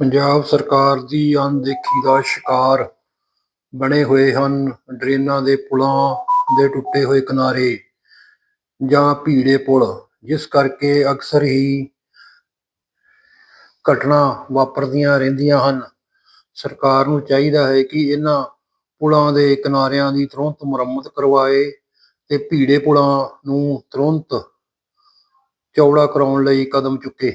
ਪੰਜਾਬ ਸਰਕਾਰ ਦੀ ਅਣਦੇਖੀ ਦਾ ਸ਼ਿਕਾਰ। ਬਣੇ ਹੋਏ ਹਨ ਡਰੇਨਾਂ ਦੇ ਪੁਲਾਂ ਦੇ ਟੁੱਟੇ ਹੋਏ ਕਿਨਾਰੇ ਜਾਂ ਭੀੜੇ ਪੁਲ, ਜਿਸ ਕਰਕੇ ਅਕਸਰ ਹੀ ਘਟਨਾ ਵਾਪਰਦੀਆਂ ਰਹਿੰਦੀਆਂ ਹਨ। ਸਰਕਾਰ ਨੂੰ ਚਾਹੀਦਾ ਹੈ ਕਿ ਇਹਨਾਂ ਪੁਲਾਂ ਦੇ ਕਿਨਾਰਿਆਂ ਦੀ ਤੁਰੰਤ ਮੁਰੰਮਤ ਕਰਵਾਏ ਤੇ ਭੀੜੇ ਪੁਲਾਂ ਨੂੰ ਤੁਰੰਤ ਚੌੜਾ ਕਰਾਉਣ ਲਈ ਕਦਮ ਚੁੱਕੇ।